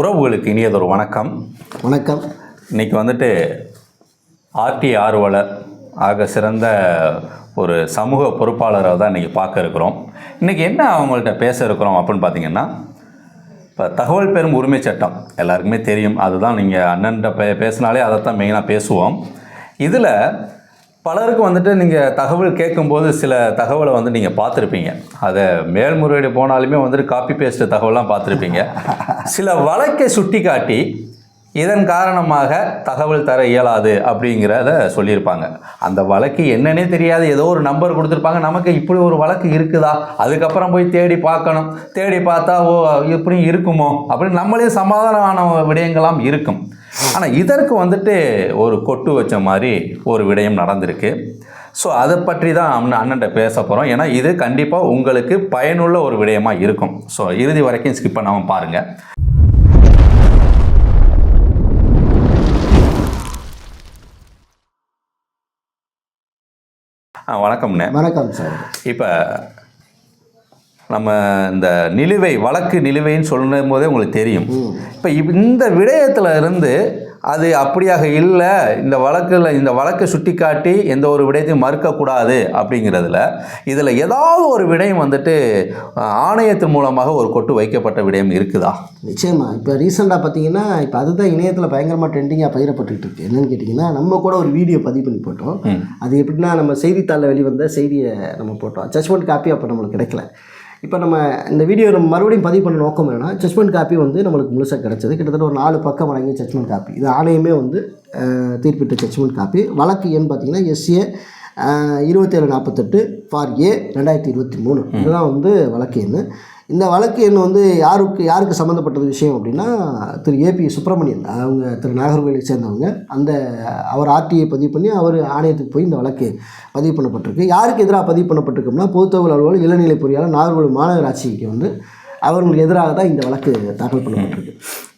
உறவுகளுக்கு இனியதொரு வணக்கம். வணக்கம். இன்னைக்கு வந்துட்டு ஆர்டி ஆர்வலர் ஆக சிறந்த ஒரு சமூக பொறுப்பாளரை தான் இன்றைக்கி பார்க்க இருக்கிறோம். இன்றைக்கி என்ன அவங்கள்ட்ட பேச இருக்கிறோம் அப்படின்னு பார்த்தீங்கன்னா இப்போ தகவல் பெறும் உரிமை சட்டம் எல்லாருக்குமே தெரியும். அதுதான் நீங்கள் அண்ணன்ட்ட பே பேசினாலே அதைத்தான் மெயினாக பேசுவோம். இதில் பலருக்கு வந்துட்டு நீங்கள் தகவல் கேட்கும்போது சில தகவலை வந்து நீங்கள் பார்த்துருப்பீங்க. அதை மேல்முறையீடு போனாலுமே வந்துட்டு காப்பி பேஸ்ட் தகவலாம் பார்த்துருப்பீங்க. சில வழக்கை சுட்டி காட்டி இதன் காரணமாக தகவல் தர இயலாது அப்படிங்கிறத சொல்லியிருப்பாங்க. அந்த வழக்கு என்னன்னே தெரியாது. ஏதோ ஒரு நம்பர் கொடுத்துருப்பாங்க. நமக்கு இப்படி ஒரு வழக்கு இருக்குதா? அதுக்கப்புறம் போய் தேடி பார்க்கணும். தேடி பார்த்தா ஓ இப்படி இருக்குமோ? அப்படின்னு நம்மளே சமாதானமான விடயங்களாம் இருக்கும். ஆனால் இதற்கு வந்துட்டு ஒரு கொட்டு வச்ச மாதிரி ஒரு விடயம் நடந்திருக்கு. ஸோ அதை பற்றி தான் அண்ணன் அண்ணன்ட்ட பேச போகிறோம் ஏன்னா இது கண்டிப்பாக உங்களுக்கு பயனுள்ள ஒரு விடயமாக இருக்கும். ஸோ இறுதி வரைக்கும் ஸ்கிப் பண்ணாமல் பாருங்கள் ஆ, வணக்கம்ண்ணே. வணக்கம் சார். இப்போ நம்ம இந்த நிலுவை வழக்கு நிலுவைன்னு சொல்லும் போதே உங்களுக்கு தெரியும். இப்போ இந்த விடயத்தில் இருந்து அது அப்படியாக இல்லை. இந்த வழக்கில் இந்த வழக்கை சுட்டி காட்டி எந்த ஒரு விடயத்தையும் மறுக்கக்கூடாது அப்படிங்கிறதுல இதில் ஏதாவது ஒரு விடயம் வந்துட்டு ஆணையத்தின் மூலமாக ஒரு கொட்டு வைக்கப்பட்ட விடயம் இருக்குதா? நிச்சயமா. இப்போ ரீசெண்டாக பார்த்தீங்கன்னா இப்போ அதுதான் இணையத்தில் பயங்கரமாக ட்ரெண்டிங்காக பகிரப்பட்டுக்கிட்டு இருக்கு. என்னன்னு கேட்டிங்கன்னா நம்ம கூட ஒரு வீடியோ பதிவு பண்ணி போட்டோம். அது எப்படின்னா நம்ம செய்தித்தாளில் வெளிவந்த செய்தியை நம்ம போட்டோம். ஜட்மெண்ட் காப்பி அப்போ நம்மளுக்கு கிடைக்கல. இப்போ நம்ம இந்த வீடியோ நம்ம மறுபடியும் பதிவு பண்ண நோக்கம் என்னன்னா ஜட்மெண்ட் காப்பி வந்து நம்மளுக்கு முழுசாக கிடைச்சது. கிட்டத்தட்ட ஒரு நாலு பக்கம் வழங்கிய ஜட்மெண்ட் காப்பி இது ஆணையமே வந்து தீர்ப்பிட்ட ஜட்மெண்ட் காப்பி வழக்கு எண் பார்த்தீங்கன்னா எஸ்ஏ இருபத்தேழு நாற்பத்தெட்டு ஃபார் ஏ ரெண்டாயிரத்தி இருபத்தி மூணு. இதுதான் வந்து வழக்கு எண். இந்த வழக்கு என்ன வந்து யாருக்கு யாருக்கு சம்மந்தப்பட்டது விஷயம் அப்படின்னா திரு ஏபி சுப்பிரமணியன் அவங்க திரு நாகர்கோவிலை சேர்ந்தவங்க. அந்த அவர் ஆர்டிஐ பதிவு பண்ணி அவர் ஆணையத்துக்கு போய் இந்த வழக்கு பதிவு பண்ணப்பட்டிருக்கு. யாருக்கு எதிராக பதிவு பண்ணப்பட்டிருக்கோம்னா பொதுத்தகவல் அலுவலர் இளநிலை பொறியாளர் நாகர்கோவில் மாநகராட்சிக்கு வந்து அவர்களுக்கு எதிராக தான் இந்த வழக்கு தாக்கல் பண்ணப்பட்டிருக்கு.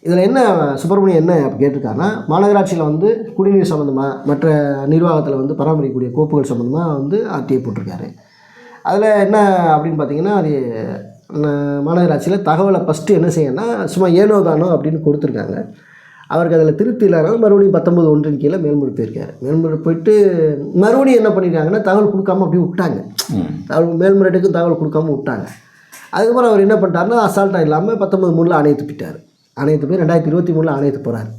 இதில் என்ன சுப்பிரமணியம் என்ன அப்படி கேட்டிருக்காருன்னா மாநகராட்சியில் வந்து குடிநீர் சம்மந்தமாக மற்ற நிர்வாகத்தில் வந்து பராமரிக்கக்கூடிய கோப்புகள் சம்மந்தமாக வந்து ஆர்டிஐ போட்டிருக்காரு. அதில் என்ன அப்படின்னு பார்த்தீங்கன்னா அது மாநகராட்சியில் தகவலை ஃபஸ்ட்டு என்ன செய்யணும்னா சும்மா ஏனோ தானோ அப்படின்னு கொடுத்துருக்காங்க. அவருக்கு அதில் திருப்தி இல்லாதனால மறுபடியும் பத்தொம்பது ஒன்றின் கீழே மேல்முறை போயிருக்காரு. மேல்முறை போயிட்டு மறுபடியும் என்ன பண்ணியிருக்காங்கன்னா தகவல் கொடுக்காம அப்படியே விட்டாங்க. தகவல் மேல்முறையீட்டுக்கும் தகவல் கொடுக்காம விட்டாங்க. அதுக்கப்புறம் அவர் என்ன பண்ணிட்டாருன்னா அசால்ட்டாக இல்லாமல் பத்தொம்பது மூணில் ஆணையத்து போயிட்டார். ஆணையத்து போய் ரெண்டாயிரத்தி இருபத்தி மூணில் ஆணையத்து போகிறார்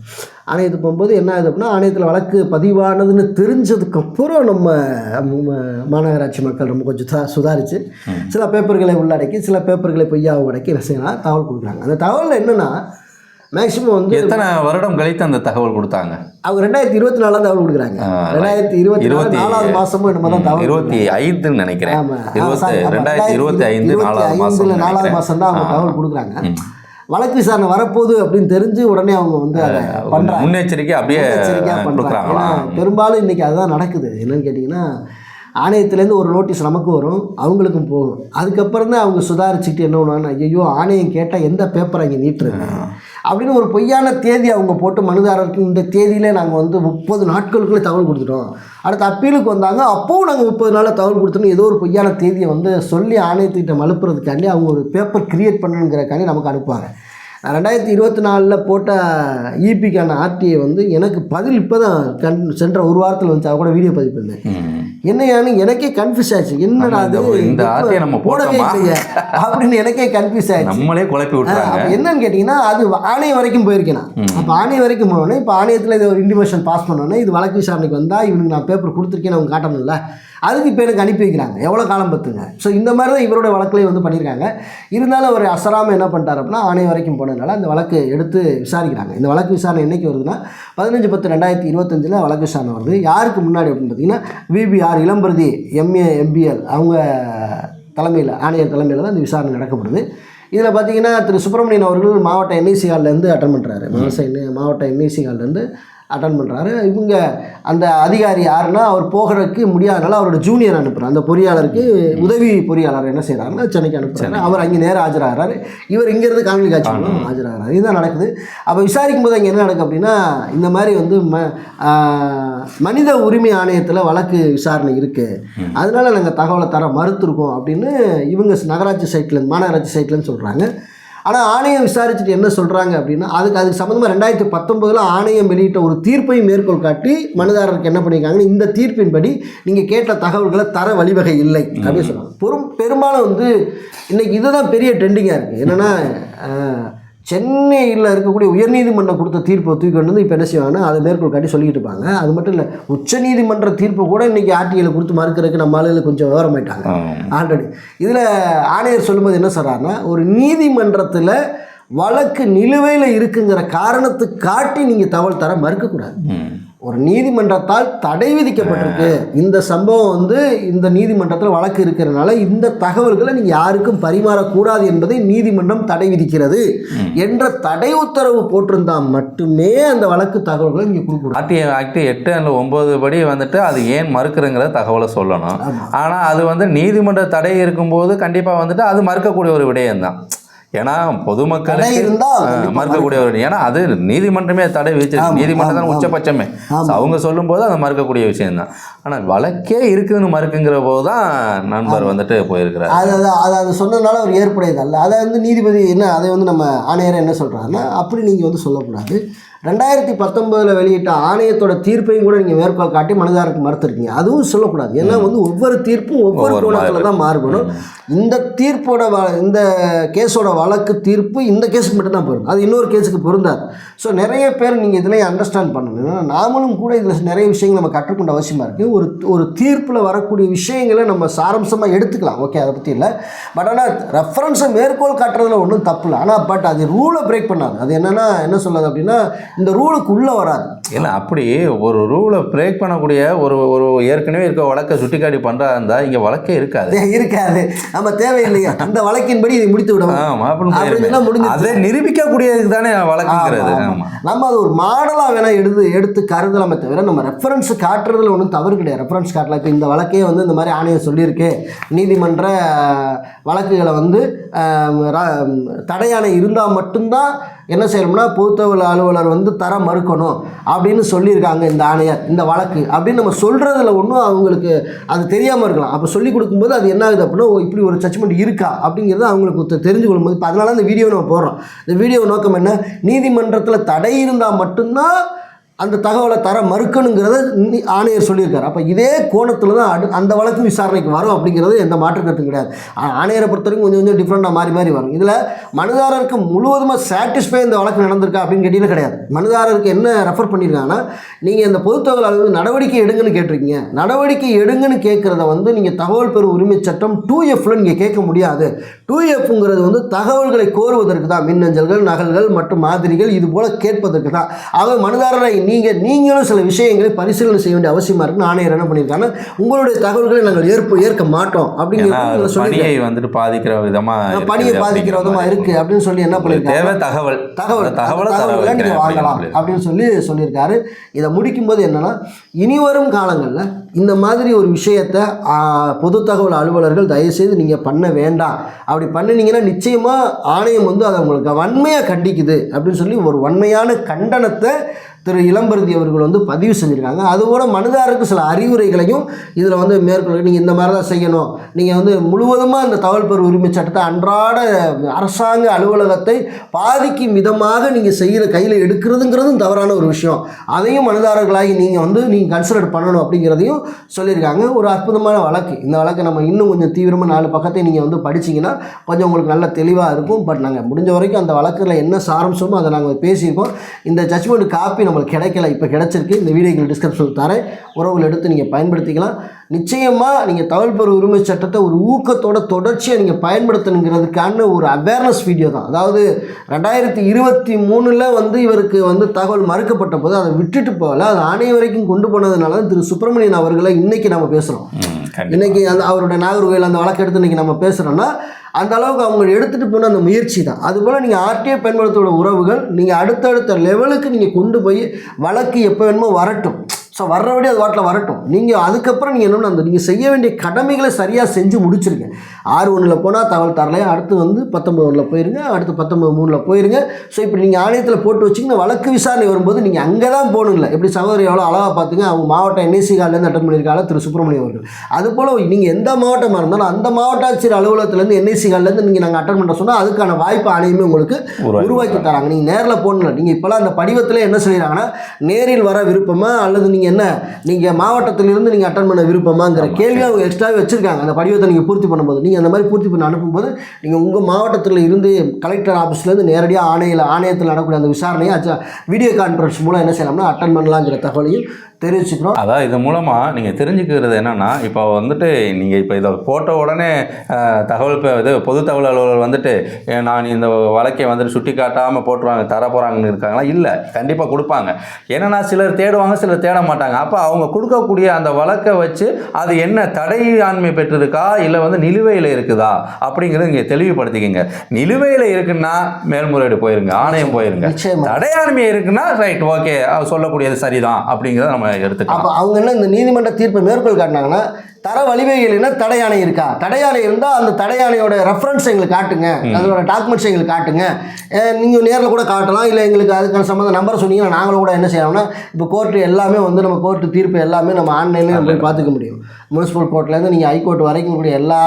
ஆணையத்து போகும்போது என்ன ஆகுது அப்படின்னா ஆணையத்தில் வழக்கு பதிவானதுன்னு தெரிஞ்சதுக்கப்புறம் நம்ம மாநகராட்சி மக்கள் ரொம்ப கொஞ்சம் சுதா சுதாரித்து சில பேப்பர்களை உள்ளடக்கி சில பேப்பர்களை பொய்யா உள்ளடக்கி என்ன செய்யலாம் தகவல் கொடுக்குறாங்க. அந்த தகவலில் என்னென்னா மேக்ஸிமம் வந்து எத்தனை வருடம் கழித்து அந்த தகவல் கொடுத்தாங்க? அவங்க ரெண்டாயிரத்தி இருபத்தி நாலாம் தகவல் கொடுக்குறாங்க. ரெண்டாயிரத்தி இருபத்தி இருபத்தி- நாலாவது மாதமும் என்னமோ தான் தகவல் இருபத்தி ஐந்துன்னு நினைக்கிறேன். ஆமா. ஆ, இருபத்தி sorry, ஆமா. ரெண்டாயிரத்தி இருபத்தி ஐந்து நாலாவது மாதம் நாலாவது மாதம் தான் அவங்க தகவல் கொடுக்குறாங்க. வழக்கு விசாரணை வரப்போகுது அப்படின்னு தெரிஞ்சு உடனே அவங்க வந்து அதை பண்றாங்க. முன்னெச்சரிக்கை அப்படியே ஏன்னா, பெரும்பாலும் இன்னைக்கு அதுதான் நடக்குது. என்னன்னு கேட்டிங்கன்னா ஆணையத்துலேருந்து ஒரு நோட்டீஸ் நமக்கு வரும் அவங்களுக்கும் போகும். அதுக்கப்புறம் தான் அவங்க சுதாரிச்சுக்கிட்டு என்ன பண்ணுவாங்கன்னா ஐயோ ஆணையம் கேட்டால் எந்த பேப்பரை இங்கே நீட்டுறது? அப்படின்னு ஒரு பொய்யான தேதி அவங்க போட்டு மனுதாரருக்கு இந்த தேதியிலே நாங்கள் வந்து முப்பது நாட்களுக்குள்ளே தகவல் கொடுத்துட்டோம். அடுத்து அப்பீலுக்கு வந்தாங்க. அப்போவும் நாங்கள் முப்பது நாளில் தகவல் கொடுத்தோன்னு ஏதோ ஒரு பொய்யான தேதியை வந்து சொல்லி ஆணையத்துக்கிட்ட மலுப்புறதுக்காண்டி அவங்க ஒரு பேப்பர் கிரியேட் பண்ணணுங்கிறக்காண்டி நமக்கு அனுப்புவாங்க. ரெண்டாயிரத்தி இருபத்தி நாலில் போட்ட இபிக்கான ஆர்டிஐ வந்து எனக்கு பதில் இப்போ தான் கண் சென்ற ஒரு வாரத்தில் வந்துச்சு. அவ கூட வீடியோ பதிவு பண்ணேன் என்னையானு எனக்கே கன்ஃபியூஸ் ஆச்சு. என்னடா அது இந்த- ஆர்டிஐ நம்ம போடவே? இல்லையே. அப்படின்னு எனக்கே கன்ஃபியூஸ் ஆயிடுச்சு நம்மளே குழப்பி விட்டுறாங்க. என்னன்னு கேட்டிங்கன்னா அது ஆணையம் வரைக்கும் போயிருக்கேன் நான். அப்போ ஆணையம் வரைக்கும் போனோன்னே இப்போ ஆணையத்தில் இது ஒரு இன்டிமேஷன் பாஸ் பண்ணோன்னே இது வழக்கு விசாரணைக்கு வந்தால் இவனுக்கு நான் பேப்பர் கொடுத்துருக்கேன்னு அவங்க காட்டணும்ல. அதுக்கு இப்போ எனக்கு அனுப்பி வைக்கிறாங்க. எவ்வளோ காலம் பத்துங்க? ஸோ இந்த மாதிரி தான் இவரோட வழக்குலேயே வந்து பண்ணியிருக்காங்க. இருந்தாலும் அவர் அசராமல் என்ன பண்ணிட்டார் அப்படின்னா ஆணையம் வரைக்கும் போனதுனால அந்த வழக்கு எடுத்து விசாரிக்கிறாங்க. இந்த வழக்கு விசாரணை என்னைக்கு வருதுன்னா பதினஞ்சு பத்து ரெண்டாயிரத்தி இருபத்தஞ்சில் வழக்கு விசாரணை வருது யாருக்கு முன்னாடி அப்படின்னு பார்த்தீங்கன்னா விபிஆர் இளம்பிரதி எம்ஏ எம்பிஎல் அவங்க தலைமையில் ஆணையர் தலைமையில் தான் இந்த விசாரணை நடக்கப்படுது. இதில் பார்த்தீங்கன்னா திரு சுப்பிரமணியன் அவர்கள் மாவட்ட என்ஐசி ஹால்லேருந்து அட்டன் பண்ணுறாரு மாவட்ட மாவட்ட என்ஐசி ஹால்லேருந்து அட்டன் பண்ணுறாரு இவங்க அந்த அதிகாரி யாருன்னா அவர் போகிறதுக்கு முடியாதனால அவரோட ஜூனியர் அனுப்புகிறார் அந்த பொறியாளருக்கு உதவி பொறியாளர் என்ன செய்கிறாருன்னா சென்னைக்கு அனுப்புறாரு. அவர் அங்கே நேராக ஆஜராகிறாரு. இவர் இங்கேருந்து காணொலி காட்சி மூலம் ஆஜராகிறாரு. இதுதான் நடக்குது. அப்போ விசாரிக்கும் போது அங்கே என்ன நடக்குது அப்படின்னா இந்த மாதிரி வந்து ம மனித உரிமை ஆணையத்தில் வழக்கு விசாரணை இருக்குது அதனால நாங்கள் தகவலை தர மறுத்துருக்கோம் அப்படின்னு இவங்க நகராட்சி சைட்லேருந்து மாநகராட்சி சைட்லேருந்து சொல்கிறாங்க ஆனால் ஆணையம் விசாரிச்சுட்டு என்ன சொல்கிறாங்க அப்படின்னா அதுக்கு அதுக்கு சம்மந்தமாக ரெண்டாயிரத்தி பத்தொம்போதில் ஆணையம் வெளியிட்ட ஒரு தீர்ப்பை மேற்கோள் காட்டி மனுதாரருக்கு என்ன பண்ணியிருக்காங்கன்னா இந்த தீர்ப்பின்படி நீங்கள் கேட்ட தகவல்களை தர வழிவகை இல்லை அப்படின்னு சொல்லுவாங்க பெரும் பெரும்பாலும் வந்து இன்னைக்கு இதுதான் பெரிய ட்ரெண்டிங்காக இருக்குது என்னென்னா சென்னையில் இருக்கக்கூடிய உயர்நீதிமன்றம் கொடுத்த தீர்ப்பை தூக்கி கொண்டு வந்து இப்போ என்ன செய்வாங்கன்னா அதை மேற்கோள் காட்டி சொல்லிட்டு இருப்பாங்க. அது மட்டும் இல்லை உச்சநீதிமன்ற தீர்ப்பு கூட இன்றைக்கி ஆர்டிஐயில் கொடுத்து மறுக்கிறதுக்கு நம்ம ஆளுகளுக்கு கொஞ்சம் விவரமாயிட்டாங்க. ஆல்ரெடி இதில் ஆணையர் சொல்லும்போது என்ன சொல்கிறாருன்னா ஒரு நீதிமன்றத்தில் வழக்கு நிலுவையில் இருக்குங்கிற காரணத்தை காட்டி நீங்கள் தகவல் தர மறுக்கக்கூடாது. ஒரு நீதிமன்றத்தால் தடை விதிக்கப்பட்டிருக்கு. இந்த சம்பவம் வந்து இந்த நீதிமன்றத்தில் வழக்கு இருக்கிறனால இந்த தகவல்களை நீங்கள் யாருக்கும் பரிமாறக்கூடாது என்பதை நீதிமன்றம் தடை விதிக்கிறது என்ற தடை உத்தரவு போட்டிருந்தால் மட்டுமே அந்த வழக்கு தகவல்களை நீங்கள் கொடுக்கக்கூடாது ஆர்டிஐ ஆக்ட் எட்டு அல்ல ஒன்பது படி வந்துட்டு அது ஏன் மறுக்கிறங்கிற தகவலை சொல்லணும். ஆனால் அது வந்து நீதிமன்ற தடை இருக்கும்போது கண்டிப்பாக வந்துட்டு அது மறுக்கக்கூடிய ஒரு விடயம்தான். ஏன்னா தடை பொதுமக்களுக்கு இருந்தால் ஆ, கண்டிப்பா மறுக்கக்கூடிய ஒரு ஏன்னா அது நீதிமன்றமே தடை விதிச்சிருக்கு. நீதிமன்றம் தான் உச்சபட்சமே. அவங்க சொல்லும்போது அதை மறுக்கக்கூடிய விஷயம்தான். ஆனால் வழக்கே இருக்குதுன்னு மறுக்குங்கிற போது தான் நண்பர் வந்துட்டு போயிருக்கிறார். அது அது அது அது சொன்னதுனால அவர் ஏற்புடையது அல்ல அதை வந்து நீதிபதி என்ன அதை வந்து நம்ம ஆணையரை என்ன சொல்கிறாருன்னா அப்படி நீங்கள் வந்து சொல்லக்கூடாது. ரெண்டாயிரத்தி பத்தொம்போதில் வெளியிட்ட ஆணையத்தோட தீர்ப்பையும் கூட நீங்கள் மேற்கோள் காட்டி மனிதாருக்கு மறுத்துருக்கீங்க. அதுவும் சொல்லக்கூடாது. ஏன்னா வந்து ஒவ்வொரு தீர்ப்பும் ஒவ்வொரு கோணத்தில் தான் மாறுபடும். இந்த தீர்ப்போட வ இந்த கேஸோட வழக்கு தீர்ப்பு இந்த கேஸுக்கு மட்டும்தான் பொருந்தும். அது இன்னொரு கேஸுக்கு பொருந்தாது. ஸோ நிறைய பேர் நீங்கள் இதில் அண்டர்ஸ்டாண்ட் பண்ணணும். ஏன்னா நாமளும் கூட இதில் நிறைய விஷயங்கள் நம்ம கற்றுக்கொண்ட அவசியமாக இருக்குது ஒரு ஒரு தீர்ப்பில் வரக்கூடிய விஷயங்களை நம்ம சாரம்சமாக எடுத்துக்கலாம். ஓகே அதை பற்றி இல்லை. பட் ஆனால் ரெஃபரன்ஸை மேற்கோள் காட்டுறதுல ஒன்றும் தப்பு இல்லை. ஆனால் பட் அது ரூலை பிரேக் பண்ணாது. அது என்னென்னா என்ன சொல்லுது அப்படின்னா இந்த ரூலுக்கு உள்ளே வராது. இல்லை அப்படி ஒரு ரூலை பிரேக் பண்ணக்கூடிய ஒரு ஒரு ஏற்கனவே இருக்க வழக்கை சுட்டிக்காட்டி பண்ணுறா இருந்தால் இங்கே வழக்கே இருக்காது. இருக்காது. நம்ம தேவையில்லையா. அந்த வழக்கின்படி இதை முடித்து விடவும் ஆமா அப்படின்னு. முடிஞ்சு அதை நிரூபிக்கக்கூடியதுக்கு தானே வழக்குங்கிறது. நம்ம அது ஒரு மாடலாக வேணால் எடுத்து எடுத்து கருதலாமே தவிர நம்ம ரெஃபரன்ஸ் காட்டுறதுல ஒன்றும் தவறு கிடையாது. ரெஃபரன்ஸ் காட்டலாம் இப்போ இந்த வழக்கே வந்து இந்த மாதிரி ஆணையம் சொல்லியிருக்கு. நீதிமன்ற வழக்குகளை வந்து தடையாணை இருந்தால் மட்டும்தான் என்ன செய்யணும்னா பொதுத்தகவல் அலுவலர் வந்து தர மறுக்கணும் அப்படின்னு சொல்லியிருக்காங்க இந்த ஆணையர் இந்த வழக்கு. அப்படின்னு நம்ம சொல்கிறதுல ஒன்றும் அவங்களுக்கு அது தெரியாமல் இருக்கலாம். அப்போ சொல்லி கொடுக்கும்போது அது என்ன ஆகுது அப்படின்னா ஓ, இப்படி ஒரு சச்மெண்ட் இருக்கா அப்படிங்கிறது அவங்களுக்கு தெரிஞ்சு கொள்ளும்போது. இப்போ அதனால இந்த வீடியோ நம்ம போடுறோம். இந்த வீடியோ நோக்கம் என்ன? நீதிமன்றத்தில் தடை இருந்தால் மட்டும்தான் அந்த தகவலை தர மறுக்கணுங்கிறத ஆணையர் சொல்லியிருக்காரு. அப்போ இதே கோணத்தில் தான் அடு அந்த வழக்கு விசாரணைக்கு வரும் அப்படிங்கிறது எந்த மாற்று கருத்தும் கிடையாது. ஆணையரை பொறுத்த வரைக்கும் கொஞ்சம் கொஞ்சம் டிஃப்ரெண்ட்டாக மாறி மாறி வரும். இதில் மனுதாரருக்கு முழுவதுமாக சாட்டிஸ்ஃபை இந்த வழக்கு நடந்திருக்கா அப்படின்னு கேட்டீங்கன்னா கிடையாது. மனுதாரருக்கு என்ன ரெஃபர் பண்ணியிருக்காங்கன்னா நீங்கள் இந்த பொதுத்தகவல் அளவு நடவடிக்கை எடுங்கன்னு கேட்டிருக்கீங்க. நடவடிக்கை எடுங்கன்னு கேட்குறத வந்து நீங்கள் தகவல் பெறும் உரிமை சட்டம் டூ எஃப்ல நீங்கள் கேட்க முடியாது. டூ எஃப்ங்கிறது வந்து தகவல்களை கோருவதற்கு தான். மின்னஞ்சல்கள் நகல்கள் மற்றும் மாதிரிகள் இது போல் கேட்பதற்கு தான். ஆக மனுதாரரை நீங்கள் நீங்களும் சில விஷயங்களை பரிசீலனை செய்ய வேண்டிய அவசியமாக இருக்குன்னு ஆணையர் என்ன பண்ணியிருக்காங்கன்னா உங்களுடைய தகவல்களை நாங்கள் ஏற்ப ஏற்க மாட்டோம் அப்படிங்கிறது பணியை வந்துட்டு பாதிக்கிற விதமா பணியை பாதிக்கிற விதமாக. இருக்குது அப்படின்னு சொல்லி என்ன பண்ணியிருக்காங்க? தேவை தகவல். தகவல் தகவலை தகவலை நீங்கள் வாங்கலாம். அப்படின்னு சொல்லி சொல்லியிருக்காரு. இதை முடிக்கும்போது என்னன்னா இனி வரும் காலங்களில் இந்த மாதிரி ஒரு விஷயத்தை பொது தகவல் அலுவலர்கள் தயவுசெய்து நீங்கள் பண்ண வேண்டாம். அப்படி பண்ணினீங்கன்னா நிச்சயமாக ஆணையம் வந்து அதை உங்களுக்கு வன்மையாக கண்டிக்குது அப்படின்னு சொல்லி ஒரு வன்மையான கண்டனத்தை திரு இளம்பருதி அவர்கள் வந்து பதிவு செஞ்சுருக்காங்க. அதுபோல் மனுதாரருக்கு சில அறிவுரைகளையும் இதில் வந்து மேற்கொள்ள நீங்கள் இந்த மாதிரி தான் செய்யணும். நீங்கள் வந்து முழுவதுமாக இந்த தகவல் பெறும் உரிமை சட்டத்தை அன்றாட அரசாங்க அலுவலகத்தை பாதிக்கும் விதமாக நீங்கள் செய்கிற கையில் எடுக்கிறதுங்கிறதும் தவறான ஒரு விஷயம். அதையும் மனுதாரர்களாகி நீங்கள் வந்து நீங்கள் கன்சிடர் பண்ணணும் அப்படிங்கிறதையும் சொல்லியிருக்காங்க. ஒரு அற்புதமான வழக்கு. இந்த வழக்கை நம்ம இன்னும் கொஞ்சம் தீவிரமாக நாலு பக்கத்தை நீங்கள் வந்து படிச்சீங்கன்னா கொஞ்சம் உங்களுக்கு நல்ல தெளிவாக இருக்கும். பட் நாங்கள் முடிஞ்ச வரைக்கும் அந்த வழக்கில் என்ன சாரம்சமோ அதை நாங்கள் பேசியிருக்கோம். இந்த ஜட்ஜ்மெண்ட் காப்பி நம்ம நம்மளுக்கு கிடைக்கல இப்போ கிடைச்சிருக்கு இந்த வீடியோக்கு டிஸ்கிரிப்ஷன் தரேன். உறவுகள் எடுத்து நீங்கள் பயன்படுத்திக்கலாம். நிச்சயமாக நீங்கள் தகவல் பெறும் உரிமை சட்டத்தை ஒரு ஊக்கத்தோட தொடர்ச்சியாக நீங்கள் பயன்படுத்தணுங்கிறதுக்கான ஒரு அவேர்னஸ் வீடியோ தான். அதாவது ரெண்டாயிரத்தி இருபத்தி மூணில் வந்து இவருக்கு வந்து தகவல் மறுக்கப்பட்ட போது அதை விட்டுட்டு போகல. அது ஆணைய வரைக்கும் கொண்டு போனதுனால தான் திரு சுப்பிரமணியன் அவர்களை இன்னைக்கு நம்ம பேசுகிறோம். இன்னைக்கு அந்த அவருடைய நாகர்கோவில் அந்த வழக்கு எடுத்து இன்னைக்கு நம்ம பேசுகிறோன்னா அந்த அளவுக்கு அவங்க எடுத்துகிட்டு போன அந்த முயற்சி தான். அதுபோல் நீங்கள் ஆர்டிஐ பயன்படுத்தோட உறவுகள் நீங்கள் அடுத்தடுத்த லெவலுக்கு நீங்கள் கொண்டு போய் வழக்கு எப்போ வேணுமோ வரட்டும். ஸோ வர்றபடி அது வாட்டில் வரட்டும். நீங்கள் அதுக்கப்புறம் நீங்கள் என்னென்ன அந்த நீங்கள் செய்ய வேண்டிய கடமைகளை சரியாக செஞ்சு முடிச்சிருங்க. ஆறு ஒன்றில் போனால் தகவல் தரலையா? அடுத்து வந்து பத்தொம்பது ஒன்றில் போயிருங்க. அடுத்து பத்தொம்பது மூணில் போயிருங்க. ஸோ இப்படி நீங்கள் ஆணையத்தில் போட்டு வச்சிங்கன்னா வழக்கு விசாரணை வரும்போது நீங்கள் அங்கே தான் போகணுங்கள எப்படி சகோதரி எவ்வளோ அழகாக பார்த்துங்க? அவங்க மாவட்ட என்ஐசி காலிலேருந்து அட்டன் பண்ணியிருக்காங்க. திரு. சுப்பிரமணியம் அவர்கள். அதுபோல் நீங்கள் எந்த மாவட்டமாக இருந்தாலும் அந்த மாவட்ட ஆட்சியர் அலுவலகத்துலேருந்து என்ஐசி காலிலேருந்து நீங்கள் நாங்கள் அட்டன் பண்ண சொன்னால் அதுக்கான வாய்ப்பு ஆணையமே உங்களுக்கு உருவாக்கி உருவாக்கி தராங்க. நீங்கள் நேரில் போகணும்ல. நீங்கள் இப்போலாம் அந்த படிவத்தில் என்ன சொல்லிடுறாங்கன்னா நேரில் வர விருப்பமா? அல்லது நீங்கள் என்ன? நீங்கள் மாவட்டத்திலிருந்து நீங்கள் அட்டன் பண்ண விருப்பமாங்கிற கேள்வி அவங்க எக்ஸ்ட்ராவே வச்சுருக்காங்க. அந்த படிவத்தை நீங்கள் பூர்த்தி பண்ணும்போது. நீங்கள் அந்த மாதிரி பூர்த்தி பண்ணி அனுப்பும்போது நீங்கள் உங்கள் மாவட்டத்தில் இருந்து கலெக்டர் ஆஃபீஸ்லேருந்து நேரடியாக ஆணையில் ஆணையத்தில் நடக்கக்கூடிய அந்த விசாரணையை அச்சா வீடியோ கான்ஃபரன்ஸ் மூலம் என்ன செய்யலாம்னா அட்டன் பண்ணலாங்கிற தகவலையும் தெரிவிச்சுக்கிறோம். அதான் இது மூலமாக நீங்கள் தெரிஞ்சுக்கிறது என்னென்னா இப்போ வந்துட்டு நீங்கள் இப்போ இதை போட்ட உடனே தகவல் இது பொது தகவல் அலுவலர் வந்துட்டு "ஏ, நான் இந்த வழக்கை வந்துட்டு சுட்டி காட்டாமல் போட்டுருவாங்க தர போகிறாங்கன்னு இருக்காங்களா? இல்லை கண்டிப்பாக கொடுப்பாங்க. ஏன்னா சிலர் தேடுவாங்க சிலர் தேட மாட்டாங்க. அப்போ அவங்க கொடுக்கக்கூடிய அந்த வழக்கை வச்சு அது என்ன தடை ஆண்மை பெற்றிருக்கா இல்லை வந்து நிலுவையில் இருக்குதா அப்படிங்கிறத இங்கே தெளிவுபடுத்திக்கங்க. நிலுவையில் இருக்குன்னா மேல்முறையீடு போயிருங்க ஆணையம் போயிருங்க. தடையாண்மை இருக்குன்னா ரைட் ஓகே சொல்லக்கூடியது சரிதான் அப்படிங்கிறத நம்ம எடுத்துக்கலாம். அப்போ அவங்க என்ன இந்த நீதிமன்ற தீர்ப்பை மேற்கோள் காட்டினாங்கன்னா தர வழிவகைகள்னா தடையாணை இருக்கா? தடையாணை இருந்தால் அந்த தடையாணையோட ரெஃபரன்ஸ் எங்களுக்கு காட்டுங்க. அதோட டாக்குமெண்ட்ஸ் எங்களுக்கு காட்டுங்க. நீங்கள் நேரில் கூட காட்டலாம். இல்லை எங்களுக்கு அதுக்கான சம்மந்த நம்பர் சொன்னீங்கன்னா நாங்களும் கூட என்ன செய்யலாம்னா இப்போ கோர்ட்டு எல்லாமே வந்து நம்ம கோர்ட்டு தீர்ப்பு எல்லாமே நம்ம ஆன்லைன்லேயே போய் பார்த்துக்க முடியும். முனிசிபல் கோர்ட்லேருந்து நீங்கள் ஹைகோர்ட் வரைக்கும் கூடிய எல்லா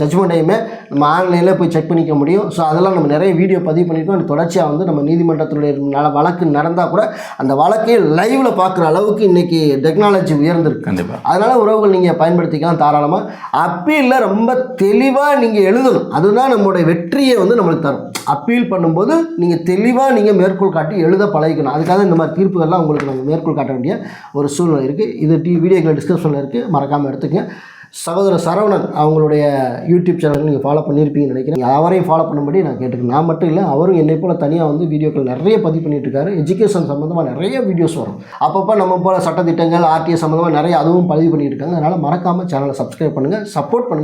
ஜட்ஜ்மெண்ட்டையுமே நம்ம ஆன்லைனில் போய் செக் பண்ணிக்க முடியும். ஸோ அதெல்லாம் நம்ம நிறைய வீடியோ பதிவு பண்ணியிருக்கோம். அது தொடர்ச்சியாக வந்து நம்ம நீதிமன்றத்தினுடைய வழக்கு நடந்தால் கூட அந்த வழக்கை லைவில் பார்க்குற அளவுக்கு இன்றைக்கி டெக்னாலஜி உயர்ந்திருக்கு. அதனால் உறவுகள் நீங்கள் பயன்படுத்திக்கலாம் தாராளமாக அப்பீலில் ரொம்ப தெளிவாக நீங்கள் எழுதணும். அதுதான் நம்மளுடைய வெற்றியை வந்து நம்மளுக்கு தரும். அப்பீல் பண்ணும்போது நீங்கள் தெளிவாக நீங்கள் மேற்கோள் காட்டி எழுத பழகிக்கணும். அதுக்காக இந்த மாதிரி தீர்ப்புகள்லாம் உங்களுக்கு நாங்கள் மேற்கோள் காட்ட வேண்டிய ஒரு சூழ்நிலை இருக்குது இது டி வீடியோக்கள் டிஸ்கிரிப்ஷனில் இருக்குது மறக்காமல் எடுத்துக்கங்க. சகோதரர் சரவணன் அவங்களுடைய யூடியூப் சேனல் நீங்கள் ஃபாலோ பண்ணியிருப்பீங்கன்னு நினைக்கிறேன். அவரையும் ஃபாலோ பண்ணும்படி நான் கேட்டுக்கிறேன். நான் மட்டும் இல்லை அவரும் என்னை போல் தனியாக வந்து வீடியோக்கள் நிறைய பதிவு பண்ணிட்டு இருக்காரு எஜுகேஷன் சம்மந்தமாக நிறைய வீடியோஸ் வரும். அப்பப்போ நம்ம போல் சட்டத்திட்டங்கள் ஆர்டிஎஸ் சம்மந்தமாக நிறைய அதுவும் பதிவு பண்ணிட்டு இருக்காங்க அதனால் மறக்காமல் சேனலை சப்ஸ்கிரைப் பண்ணுங்கள் சப்போர்ட் பண்ணுங்கள்